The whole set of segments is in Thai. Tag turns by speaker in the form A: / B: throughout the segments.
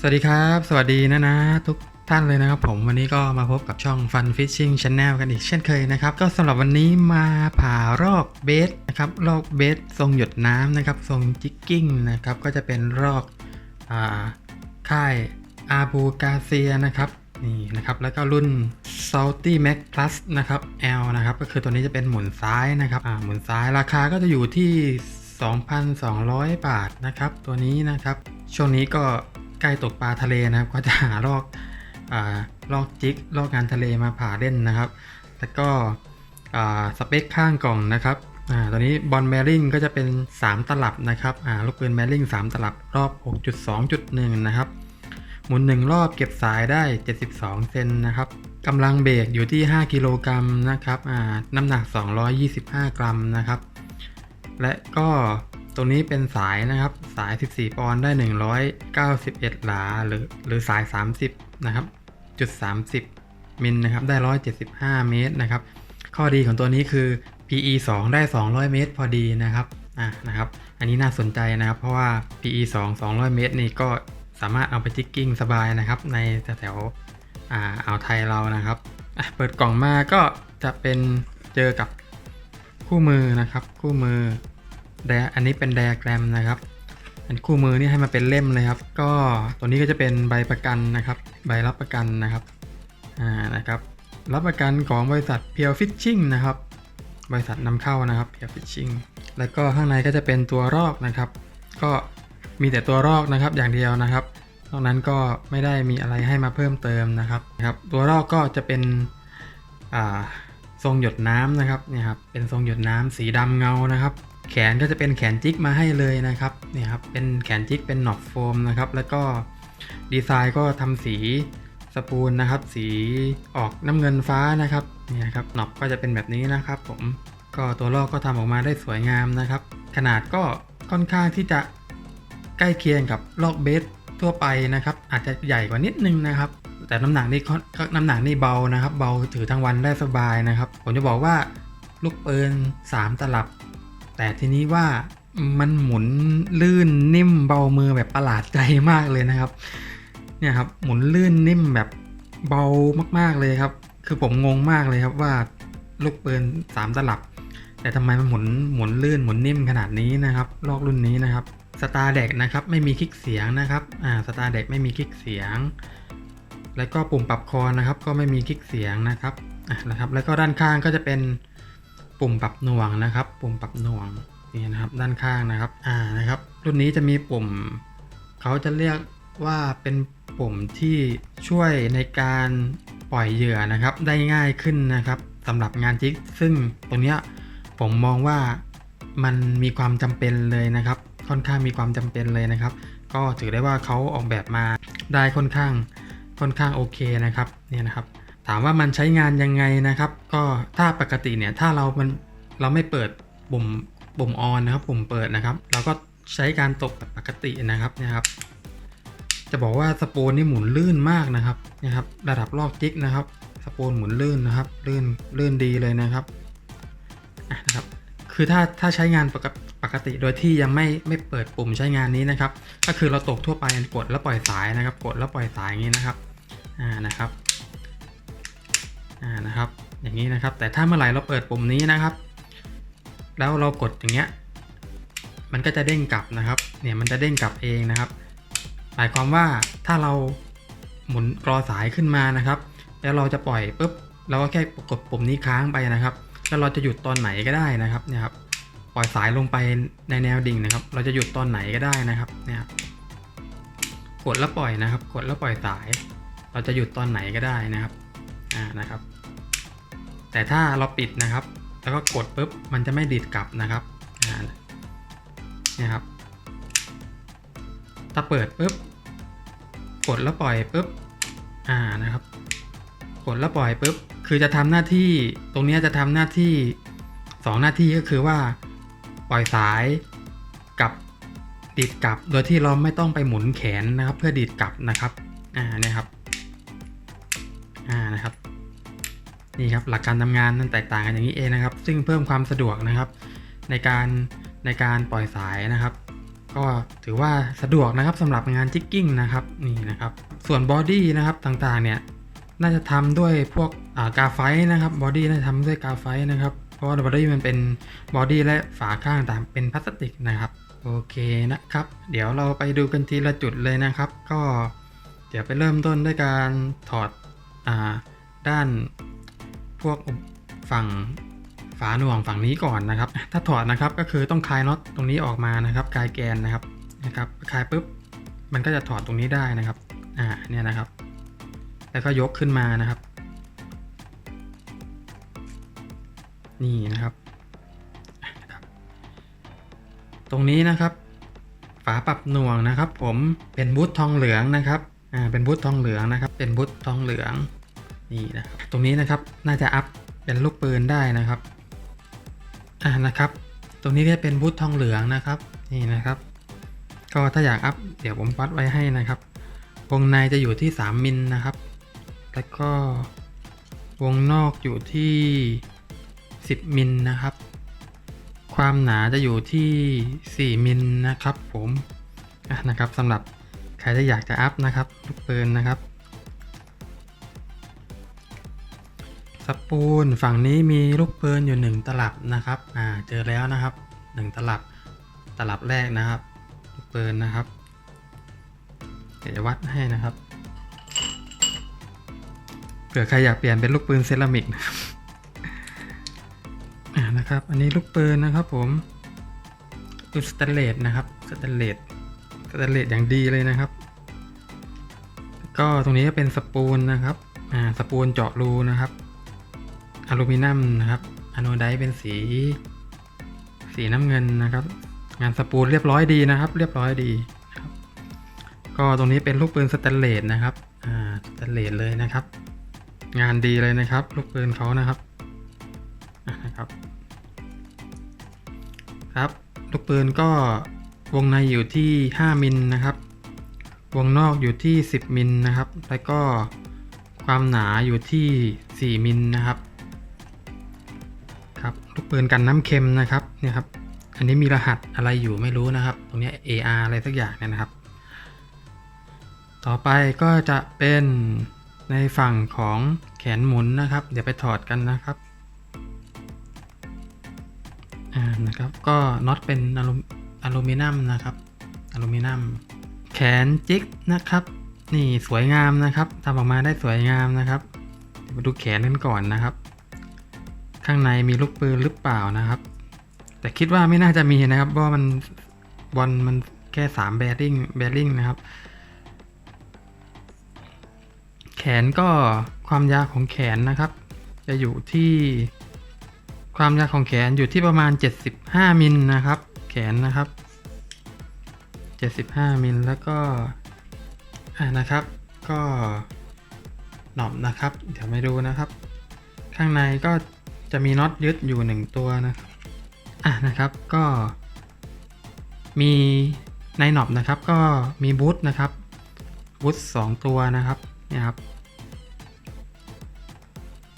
A: สวัสดีครับ สวัสดีนะนะทุกท่านเลยนะครับผมวันนี้ก็มาพบกับช่อง Fun Fishing Channel กันอีกเช่นเคยนะครับ ก็สำหรับวันนี้มาผ่ารอบเบสนะครับรอบเบสทรงหยดน้ำนะครับ ทรงจิกกิ้งนะครับ ก็จะเป็นรอบอ่าค่ายอาบูกาเซียนะครับนี่นะครับแล้วก็รุ่น Salty Max Plus นะครับ L นะครับ ก็คือตัวนี้จะเป็นหมุนซ้ายนะครับอ่าหมุนซ้ายราคาก็จะอยู่ที่ 2,200 บาทนะครับ ตัวนี้นะครับ ช่วงนี้ก็ ใกล้ตกปลาทะเลนะครับ ก็จะหาลอกอ่าลอกจิกลอกงานทะเลมาผ่าเล่นนะครับ แล้วก็อ่าสเปคข้างกล่องนะครับอ่าตัวนี้บอลแมริงก็จะเป็น 3 ตลับนะครับอ่าลูกปืนแมริง3 ตลับรอบ 6.2.1 นะครับหมุน 1 รอบเก็บสายได้ 72 เซนนะครับกำลังเบรกอยู่ที่ 5 กิโลกรัมนะครับอ่าน้ำหนัก 225 กรัมนะครับ และก็ ตรงนี้เป็นสายนะครับสาย 14 ปอนด์ได้ 191 หลาหรือหรือสาย 30 นะครับจุด30 มิลนะครับได้ 175 เมตรนะครับ ข้อดีของตัวนี้คือ PE 2 ได้ 200 เมตร พอดีนะครับอะนะครับ อันนี้น่าสนใจนะครับ เพราะว่า PE 2 200 เมตร นี่ก็สามารถเอาไปจิกกิ้งสบายนะครับ ในแถวอ่าอ่าวไทยเรานะครับเปิดกล่องมาก็จะเป็นเจอกับคู่มือนะครับ คู่มือ ดออันนี้เป็นไดอะแกรมนะครับอันคู่มือนี่ให้มาเป็นเล่มเลยครับ ก็ตัวนี้ก็จะเป็นใบประกันนะครับ ใบรับประกันนะครับอ่านะครับรับประกันของบริษัทเพียวฟิชชิ่งนะครับ บริษัทนำเข้านะครับเพียวฟิชชิ่งแล้วก็ข้างในก็จะเป็นตัวรอกนะครับ ก็มีแต่ตัวรอกนะครับอย่างเดียวนะครับนอกนั้นก็ไม่ได้มีอะไรให้มาเพิ่มเติมนะครับครับ ตัวรอกก็จะเป็นอ่าทรงหยดน้ำนะครับเนี่ยครับเป็นทรงหยดน้ำสีดำเงานะครับ แขนก็จะเป็นแขนจิกมาให้เลยนะครับเนี่ยครับเป็นแขนจิกเป็นหนอบโฟมนะครับ แล้วก็ดีไซน์ก็ทำสีสปูลนะครับ สีออกน้ำเงินฟ้านะครับเนี่ยครับหนอบก็จะเป็นแบบนี้นะครับ ผมก็ตัวลอกก็ทำออกมาได้สวยงามนะครับ ขนาดก็ค่อนข้างที่จะใกล้เคียงกับลอกเบสทั่วไปนะครับ อาจจะใหญ่กว่านิดนึงนะครับ แต่น้ำหนักนี่นน้ำหนักนี่เบานะครับ เบาถือทั้งวันได้สบายนะครับ ผมจะบอกว่าลูกปืน3ตลับ แต่ทีนี้ว่ามันหมุนลื่นนิ่มเบามือแบบประหลาดใจมากเลยนะครับ เนี่ยครับหมุนลื่นนิ่มแบบเบามากๆเลยครับ คือผมงงมากเลยครับว่าลูกปืน3ตลับ แต่ทำไมมันหมุนหมุนลื่นหมุนนิ่มขนาดนี้นะครับ ลอกรุ่นนี้นะครับสตาร์เด็กนะครับไม่มีคลิกเสียงนะครับอ่าสตาร์เด็กไม่มีคลิกเสียง แล้วก็ปุ่มปรับคอนะครับ ก็ไม่มีคลิกเสียงนะครับอะนะครับ แล้วก็ด้านข้างก็จะเป็น ปุ่มปรับหน่วงนะครับ ปุ่มปรับหน่วงนี่นะครับด้านข้างนะครับอ่านะครับรุ่นนี้จะมีปุ่มเขาจะเรียกว่าเป็นปุ่มที่ช่วยในการปล่อยเหยื่อนะครับ ได้ง่ายขึ้นนะครับสำหรับงานจิกซึ่งตรงเนี้ยผมมองว่ามันมีความจำเป็นเลยนะครับ ค่อนข้างมีความจำเป็นเลยนะครับ ก็ถือได้ว่าเขาออกแบบมาได้ค่อนข้างค่อนข้างโอเคนะครับเนี่ยนะครับ ถามว่ามันใช้งานยังไงนะครับ ก็ถ้าปกติเนี่ยถ้าเรามันเราไม่เปิดปุ่มปุ่มออนนะครับปุ่มเปิดนะครับ เราก็ใช้การตกแบบปกตินะครับนะครับ จะบอกว่าสปูนนี่หมุนลื่นมากนะครับนะครับ ระดับลอกจิกนะครับ สปูนหมุนลื่นนะครับลื่นลื่นดีเลยนะครับนะครับ คือถ้าถ้าใช้งานปกติปกติโดยที่ยังไม่ไม่เปิดปุ่มใช้งานนี้นะครับ ก็คือเราตกทั่วไปกดแล้วปล่อยสายนะครับ กดแล้วปล่อยสายอย่างนี้นะครับอ่านะครับ อ่านะครับ อย่างนี้นะครับ แต่ถ้าเมื่อไหร่เราเปิดปุ่มนี้นะครับ แล้วเรากดอย่างเงี้ย มันก็จะเด้งกลับนะครับ เนี่ยมันจะเด้งกลับเองนะครับ หมายความว่าถ้าเราหมุนกรอสายขึ้นมานะครับ แล้วเราจะปล่อยปุ๊บ เราก็แค่กดปุ่มนี้ค้างไปนะครับ แล้วเราจะหยุดตอนไหนก็ได้นะครับ เนี่ยครับ ปล่อยสายลงไปในแนวดิ่งนะครับ เราจะหยุดตอนไหนก็ได้นะครับ เนี่ยกดแล้วปล่อยนะครับ กดแล้วปล่อยสาย เราจะหยุดตอนไหนก็ได้นะครับ อ่า นะครับ แต่ถ้าเราปิดนะครับ แล้วก็กดปุ๊บมันจะไม่ดีดกลับนะครับนี่ครับ ถ้าเปิดปุ๊บกดแล้วปล่อยปุ๊บอ่านะครับ กดแล้วปล่อยปุ๊บคือจะทำหน้าที่ตรงนี้จะทำหน้าที่สองหน้าที่ก็คือว่าปล่อยสายกับดีดกลับ โดยที่เราไม่ต้องไปหมุนแขนนะครับ เพื่อดีดกลับนะครับอ่านี่ครับอ่านะครับ นี่ครับหลักการทำงานนั้นแตกต่างกันอย่างนี้เองนะครับ ซึ่งเพิ่มความสะดวกนะครับ ในการในการปล่อยสายนะครับ ก็ถือว่าสะดวกนะครับสำหรับงานจิกกิ้งนะครับนี่นะครับ ส่วนบอดี้นะครับต่างๆเนี่ยน่าจะทำด้วยพวกอ่ากาไฟนะครับบอดี้น่าจะทำด้วยกาไฟนะครับเพราะว่าบอดี้มันเป็นบอดี้และฝาข้างต่างเป็นพลาสติกนะครับโอเคนะครับ เดี๋ยวเราไปดูกันทีละจุดเลยนะครับ ก็เดี๋ยวไปเริ่มต้นด้วยการถอดอด้าน พวกฝั่งฝาหน่วงฝั่งนี้ก่อนนะครับ ถ้าถอดนะครับก็คือต้องคลายน็อตตรงนี้ออกมานะครับคลายแกนนะครับนะครับคลายปุ๊บมันก็จะถอดตรงนี้ได้นะครับอ่าเนี่ยนะครับ แล้วก็ยกขึ้นมานะครับ นี่นะครับนะครับตรงนี้นะครับ ฝาปรับหน่วงนะครับ ผมเป็นบูททองเหลืองนะครับอ่าเป็นบูททองเหลืองนะครับ เป็นบูททองเหลือง นี่นะครับตรงนี้นะครับน่าจะอัพเป็นลูกปืนได้นะครับอ่านะครับ ตรงนี้ก็เป็นบูททองเหลืองนะครับนี่นะครับ ก็ถ้าอยากอัพเดี๋ยวผมวัดไว้ให้นะครับวงในจะอยู่ที่ 3 มิลนะครับ แล้วก็วงนอกอยู่ที่ 10 มิลนะครับ ความหนาจะอยู่ที่ 4 มิลนะครับผมอะนะครับสำหรับใครที่อยากจะอัพนะครับลูกปืนนะครับ สปูนฝั่งนี้มีลูกปืนอยู่ 1 ตลับนะครับอ่าเจอแล้วนะครับ 1 ตลับตลับแรกนะครับ ลูกปืนนะครับเดี๋ยวจะวัดให้นะครับเผื่อใครอยากเปลี่ยนเป็นลูกปืนเซรามิกนะครับอ่านะครับ อันนี้ลูกปืนนะครับผมปืนสแตนเลสนะครับสแตนเลสสแตนเลสอย่างดีเลยนะครับ ก็ตรงนี้ก็เป็นสปูลนะครับ อ่า สปูลเจาะรูนะครับ อลูมิเนียมนะครับอโนไดซ์เป็นสี สีน้ำเงินนะครับ งานสปูลเรียบร้อยดีนะครับ เรียบร้อยดีครับก็ตรงนี้เป็นลูกปืนสแตนเลสนะครับอ่าสแตนเลสเลยนะครับ งานดีเลยนะครับ ลูกปืนเขานะครับนะครับ ครับ ลูกปืนก็วงในอยู่ที่ 5 มิลนะครับ วงนอกอยู่ที่ 10 มิลนะครับ แล้วก็ความหนาอยู่ที่ 4 มิลนะครับ ครับลูกปืนกันน้ำเค็มนะครับเนี่ยครับอันนี้มีรหัสอะไรอยู่ไม่รู้นะครับ ตรงนี้ AR อะไรสักอย่างเนี่ยนะครับ ต่อไปก็จะเป็นในฝั่งของแขนหมุนนะครับ เดี๋ยวไปถอดกันนะครับอ่านะครับก็น็อตเป็นอลูอลูมิเนียมนะครับอลูมิเนียมแขนจิกนะครับ นี่สวยงามนะครับทำออกมาได้สวยงามนะครับมาดูแขนกันก่อนนะครับ ข้างในมีลูกปืนหรือเปล่านะครับ แต่คิดว่าไม่น่าจะมีนะครับว่ามันบอลมันแค่3แบริ่งแบริ่งนะครับ แขนก็ความยาวของแขนนะครับ จะอยู่ที่ความยาวของแขนอยู่ที่ประมาณ 75มิลนะครับ แขนนะครับ 75มิลแล้วก็อ่านะครับ ก็หนอบนะครับ เดี๋ยวไม่ดูนะครับ ข้างในก็ จะมีน็อตยึดอยู่ 1 ตัวนะครับอะนะครับก็มีในหนอบนะครับก็มีบูทนะครับบูทสองตัวนะครับเนี่ยครับ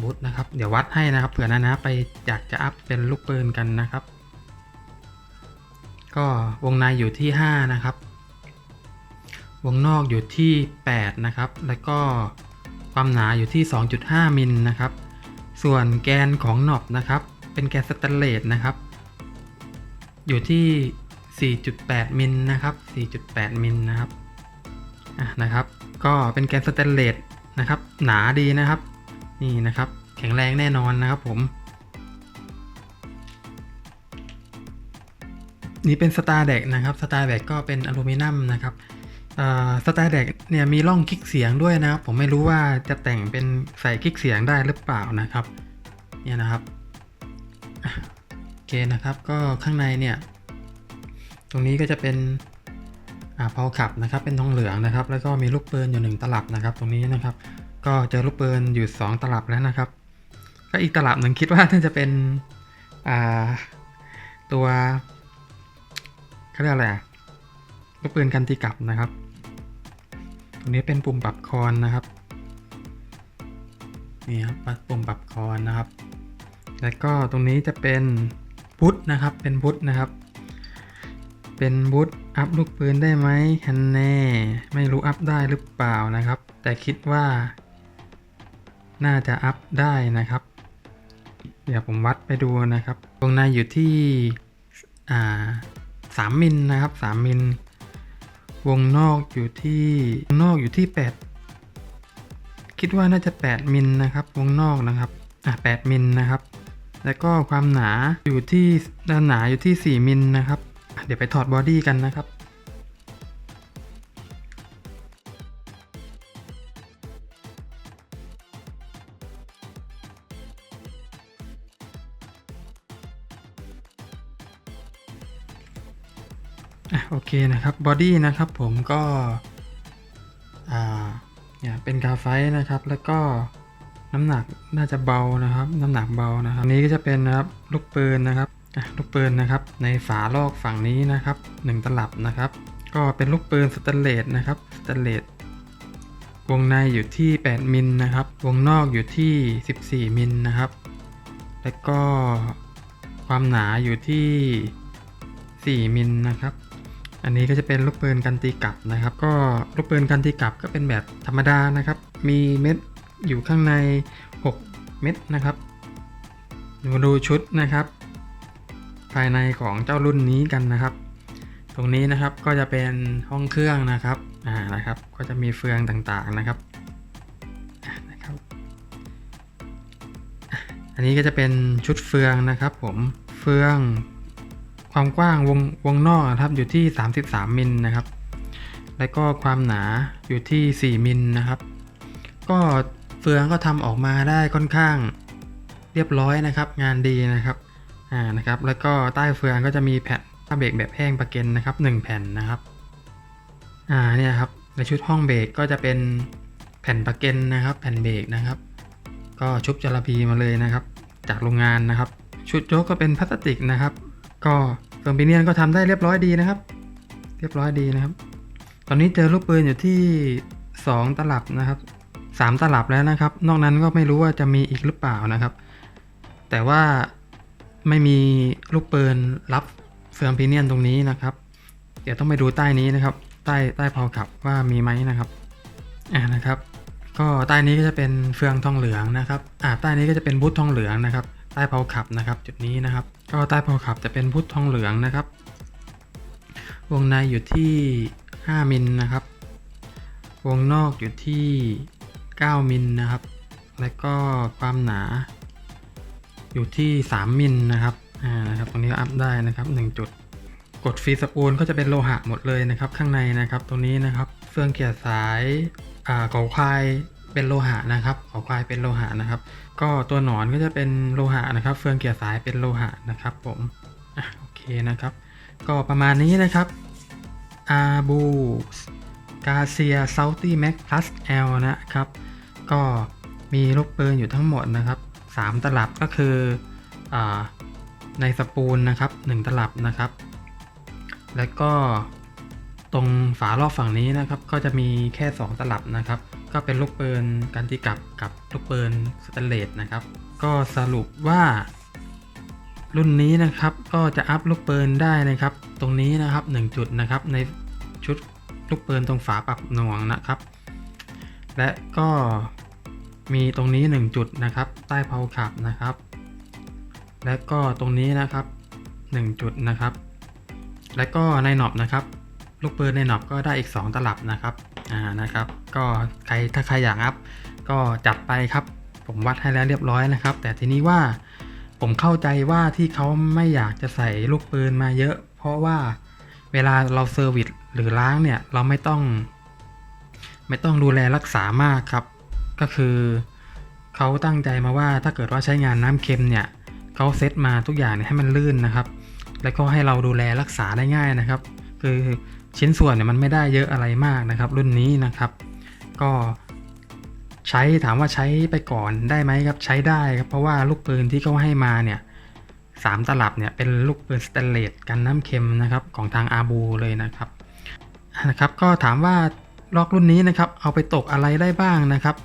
A: บูทนะครับ เดี๋ยววัดให้นะครับเผื่อนะนะไปอยากจะอัพเป็นลูกปืนกันนะครับ ก็วงในอยู่ที่ 5 นะครับ วงนอกอยู่ที่ 8 นะครับ แล้วก็ความหนาอยู่ที่ 2.5 มิลนะครับ ส่วนแกนของหนอบนะครับ เป็นแกนสแตนเลสนะครับ อยู่ที่ 4.8 มิลนะครับ 4.8 มิลนะครับอะนะครับ ก็เป็นแกนสแตนเลสนะครับ หนาดีนะครับ นี่นะครับ แข็งแรงแน่นอนนะครับผม นี่เป็นสตาร์เด็กนะครับ สตาร์เด็กก็เป็นอลูมิเนียมนะครับ สตาร์เด็กเนี่ยมีร่องคลิกเสียงด้วยนะครับ ผมไม่รู้ว่าจะแต่งเป็นใส่คลิกเสียงได้หรือเปล่านะครับ เนี่ยนะครับโอเคนะครับ ก็ข้างในเนี่ย ตรงนี้ก็จะเป็นอ่าพาขับนะครับ เป็นทองเหลืองนะครับ แล้วก็มีลูกปืนอยู่หนึ่งตลับนะครับ ตรงนี้นะครับ ก็เจอลูกปืนอยู่ 2 ตลับแล้วนะครับ ก็อีกตลับหนึ่งคิดว่าน่าจะเป็นอ่าตัวเขาเรียกอะไรลูกปืนกันตีกลับนะครับ รงนี้เป็นปุ่มปรับคอนนะครับ นี่ครับปุ่มปรับคอนนะครับ แล้วก็ตรงนี้จะเป็นพุทนะครับ เป็นพุทนะครับ เป็นบูทอัพลูกปืนได้ไหมฮันแน่ ไม่รู้อัพได้หรือเปล่านะครับ แต่คิดว่า น่าจะอัพได้นะครับ เดี๋ยวผมวัดไปดูนะครับวงในอยู่ที่ อ่าสามมิลนะครับสามมิล วงนอกอยู่ที่นอกอยู่ที่ 8 คิดว่าน่าจะ 8 มิลนะครับ วงนอกนะครับอะ8มิลนะครับ แล้วก็ความหนาอยู่ที่ด้านหนาอยู่ที่ 4 มิลนะครับ เดี๋ยวไปถอดบอดี้กันนะครับ เคนะครับบอดี้นะครับผมก็เนี่ยเป็นกาไฟต์นะครับ แล้วก็น้ำหนักน่าจะเบานะครับ น้ำหนักเบานะครับนี้ก็จะเป็นนะครับลูกปืนนะครับลูกปืนนะครับ ในฝาลอกฝั่งนี้นะครับหนึ่งตลับนะครับ ก็เป็นลูกปืนสแตนเลสนะครับสแตนเลสวงในอยู่ที่ 8 มิลนะครับ วงนอกอยู่ที่ 14 มิลนะครับ แล้วก็ความหนาอยู่ที่ 4 มิลนะครับ อันนี้ก็จะเป็นลูกปืนกันตีกลับนะครับ ก็ลูกปืนกันตีกลับก็เป็นแบบธรรมดานะครับ มีเม็ดอยู่ข้างใน 6 เม็ดนะครับมาดูชุดนะครับ ภายในของเจ้ารุ่นนี้กันนะครับ ตรงนี้นะครับก็จะเป็นห้องเครื่องนะครับอ่านะครับ ก็จะมีเฟืองต่างๆนะครับนะครับ อันนี้ก็จะเป็นชุดเฟืองนะครับ ผมเฟือง ความกว้างวงวงนอกนะครับอยู่ที่ 33มิลนะครับ แล้วก็ความหนาอยู่ที่ 4มิลนะครับ ก็เฟืองก็ทำออกมาได้ค่อนข้างเรียบร้อยนะครับ งานดีนะครับอ่านะครับ แล้วก็ใต้เฟืองก็จะมีแผ่นผ้าเบรกแบบแห้งประเก็นนะครับ 1 แผ่นนะครับอ่าเนี่ยครับในชุดห้องเบรกก็จะเป็นแผ่นประเก็นนะครับ แผ่นเบรกนะครับ ก็ชุบจระพีมาเลยนะครับ จากโรงงานนะครับ ชุดโจ๊กก็เป็นพลาสติกนะครับ ก็ เฟิร์มปิเนียนก็ทำได้เรียบร้อยดีนะครับ เรียบร้อยดีนะครับ ตอนนี้เจอลูกปืนอยู่ที่ 2 ตลับนะครับ 3 ตลับแล้วนะครับ นอกนั้นก็ไม่รู้ว่าจะมีอีกหรือเปล่านะครับ แต่ว่าไม่มีลูกปืนรับเฟืองพีเนียนตรงนี้นะครับ เดี๋ยวต้องไปดูใต้นี้นะครับ ใต้ใต้เพาขับว่ามีไหมนะครับอ่านะครับ ก็ใต้นี้ก็จะเป็นเฟืองทองเหลืองนะครับอ่าใต้นี้ก็จะเป็นบุตทองเหลืองนะครับ ต้เพาขับนะครับ จุดนี้นะครับ ก็ใต้เพาขับจะเป็นพุทธทองเหลืองนะครับ วงในอยู่ที่ 5 มิลนะครับ วงนอกอยู่ที่ 9 มิลนะครับ แล้วก็ความหนาอยู่ที่ 3 มิลนะครับ อ่า นะครับ ตรงนี้อัพได้นะครับ 1 จุด กดฟรีสปูลก็จะเป็นโลหะหมดเลยนะครับ ข้างในนะครับ ตรงนี้นะครับ เฟื่องเกียร์สาย อ่าเขาควาย เป็นโลหะนะครับขาควายเป็นโลหะนะครับ ก็ตัวหนอนก็จะเป็นโลหะนะครับ เฟืองเกียร์สายเป็นโลหะนะครับผมอะโอเคนะครับ ก็ประมาณนี้นะครับอาบูกาเซียซ u ลตี้แม็กพลัสเอลนะครับ ก็มีลูกปืนอยู่ทั้งหมดนะครับ 3 ตลับก็คืออในสปูลนะครับ 1 ตลับนะครับ แล้วก็ตรงฝา รอบฝั่งนี้นะครับ ก็จะมีแค่ 2 ตลับนะครับ ก็เป็นลูกปืนกันติกับกับลูกปืนสแตนเลสนะครับ ก็สรุปว่า รุ่นนี้นะครับก็จะอัพลูกปืนได้นะครับ ตรงนี้นะครับ 1 จุดนะครับ ในชุดลูกปืนตรงฝาปรับหน่วงนะครับ และก็มีตรงนี้ 1 จุดนะครับ ใต้เพาขับนะครับ และก็ตรงนี้นะครับ 1 จุดนะครับ และก็ในหนอบนะครับ ลูกปืนในหนอบก็ได้อีก 2 ตลับนะครับ อ่านะครับ ก็ใครถ้าใครอยากอัพก็จัดไปครับ ผมวัดให้แล้วเรียบร้อยนะครับ แต่ทีนี้ว่าผมเข้าใจว่าที่เขาไม่อยากจะใส่ลูกปืนมาเยอะ เพราะว่าเวลาเราเซอร์วิสหรือล้างเนี่ยเราไม่ต้อง ไม่ต้องดูแลรักษามากครับ ก็คือเขาตั้งใจมาว่าถ้าเกิดว่าใช้งานน้ำเค็มเนี่ยเขาเซตมาทุกอย่างให้มันลื่นนะครับ แล้วก็ให้เราดูแลรักษาได้ง่ายนะครับ คือชิ้นส่วนเนี่ยมันไม่ได้เยอะอะไรมากนะครับ รุ่นนี้นะครับ ก็ใช้ถามว่าใช้ไปก่อนได้ไหมครับ ใช้ได้ครับเพราะว่าลูกปืนที่เขาให้มาเนี่ยสามตลับเนี่ยเป็นลูกปืนสแตนเลสกันน้ำเค็มนะครับของทางอาบูเลยนะครับนะครับ ก็ถามว่าลอกรุ่นนี้นะครับเอาไปตกอะไรได้บ้างนะครับ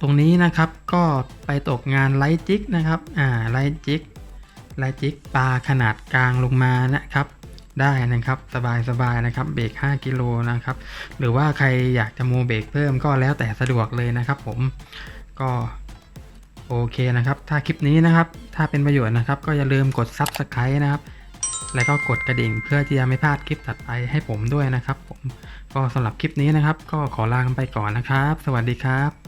A: ตรงนี้นะครับก็ไปตกงานไลท์จิกนะครับอ่าไลท์จิกไลท์จิกปลาขนาดกลางลงมานะครับ ได้นะครับสบายๆนะครับเบรก5กิโลนะครับหรือว่าใครอยากจะโมเบรกเพิ่มก็แล้วแต่สะดวกเลยนะครับ ผมก็โอเคนะครับ ถ้าคลิปนี้นะครับ ถ้าเป็นประโยชน์นะครับ ก็อย่าลืมกด Subscribe นะครับ แล้วก็กดกระดิ่งเพื่อที่จะไม่พลาดคลิปถัดไปให้ผมด้วยนะครับ ผมก็สำหรับคลิปนี้นะครับ ก็ขอลาไปก่อนนะครับ สวัสดีครับ